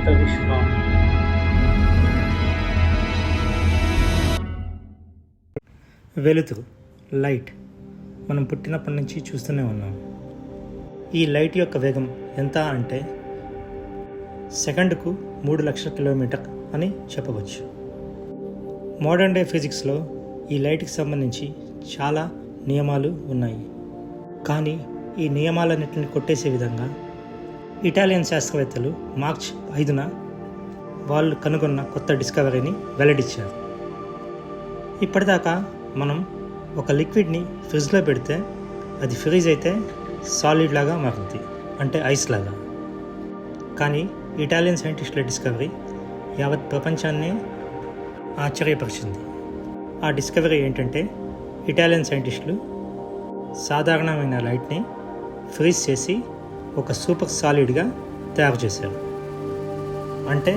అనంత విశ్వం వెలుతురు లైట్. మనం పుట్టినప్పటి నుంచి చూస్తూనే ఉన్నాం. ఈ లైట్ యొక్క వేగం ఎంత అంటే సెకండ్కు మూడు లక్షల కిలోమీటర్ అని చెప్పవచ్చు. మోడర్న్ డే ఫిజిక్స్లో ఈ లైట్కి సంబంధించి చాలా నియమాలు ఉన్నాయి. కానీ ఈ నియమాలన్నింటిని కొట్టేసే విధంగా ఇటాలియన్ శాస్త్రవేత్తలు మార్చ్ ఐదున వాళ్ళు కనుగొన్న కొత్త డిస్కవరీని వెల్లడించారు ఇప్పటిదాకా మనం ఒక లిక్విడ్ని ఫ్రిడ్జ్లో పెడితే అది ఫ్రీజ్ అయితే సాలిడ్ లాగా మారుతుంది అంటే ఐస్ లాగా. కానీ ఇటాలియన్ సైంటిస్టుల డిస్కవరీ యావత్ ప్రపంచాన్నే ఆశ్చర్యపరిచింది. ఆ డిస్కవరీ ఏంటంటే ఇటాలియన్ సైంటిస్టులు సాధారణమైన లైట్ని ఫ్రీజ్ చేసి ఒక సూపర్ సాలిడ్గా తయారు చేశారు. అంటే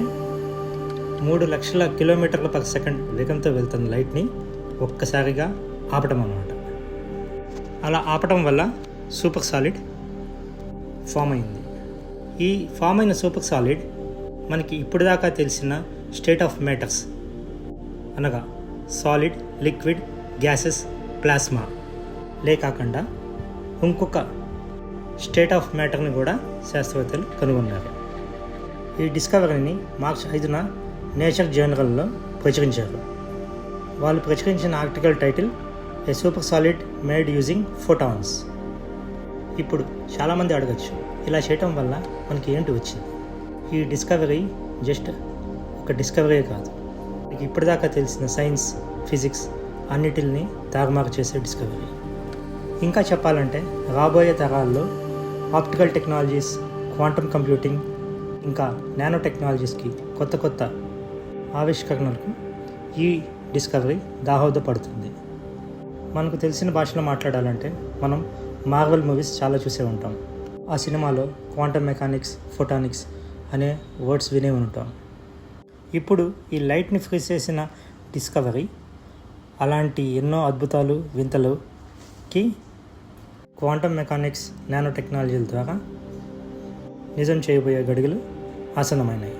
మూడు లక్షల కిలోమీటర్ల పర్ సెకండ్ వేగంతో వెళ్తున్న లైట్ని ఒక్కసారిగా ఆపటం అన్నమాట. అలా ఆపటం వల్ల సూపర్ సాలిడ్ ఫామ్ అయింది. ఈ ఫామ్ అయిన సూపర్ సాలిడ్ మనకి ఇప్పుడు దాకా తెలిసిన స్టేట్ ఆఫ్ మ్యాటర్స్ అనగా సాలిడ్ లిక్విడ్ గ్యాసెస్ ప్లాస్మా లే కాకుండా ఇంకొక స్టేట్ ఆఫ్ మ్యాటర్ని కూడా శాస్త్రవేత్తలు కనుగొన్నారు. ఈ డిస్కవరీని మార్చ్ ఐదున నేచర్ జర్నల్లో ప్రచురించారు. వాళ్ళు ప్రచురించిన article title a super solid made using photons ఇప్పుడు చాలామంది అడగచ్చు ఇలా చేయటం వల్ల మనకి ఏంటి వచ్చింది? ఈ డిస్కవరీ జస్ట్ ఒక డిస్కవరీ కాదు. మనకి ఇప్పటిదాకా తెలిసిన సైన్స్ ఫిజిక్స్ అన్నిటిని తారుమారు చేసే డిస్కవరీ. ఇంకా చెప్పాలంటే రాబోయే తరాల్లో ఆప్టికల్ టెక్నాలజీస్ క్వాంటమ్ కంప్యూటింగ్ ఇంకా నానో టెక్నాలజీస్కి కొత్త కొత్త ఆవిష్కరణలకు ఈ డిస్కవరీ దాహోదపడుతుంది. మనకు తెలిసిన భాషలో మాట్లాడాలంటే మనం మార్వెల్ మూవీస్ చాలా చూసే ఉంటాం. ఆ సినిమాలో క్వాంటమ్ మెకానిక్స్ ఫోటానిక్స్ అనే వర్డ్స్ వినే ఉంటాం. ఇప్పుడు ఈ లైట్ని ఫ్రీజ్ చేసిన డిస్కవరీ అలాంటి ఎన్నో అద్భుతాలు వింతలుకి క్వాంటమ్ మెకానిక్స్ నానో టెక్నాలజీల ద్వారా నిజం చేయబోయే గడుగులు ఆసన్నమైనాయి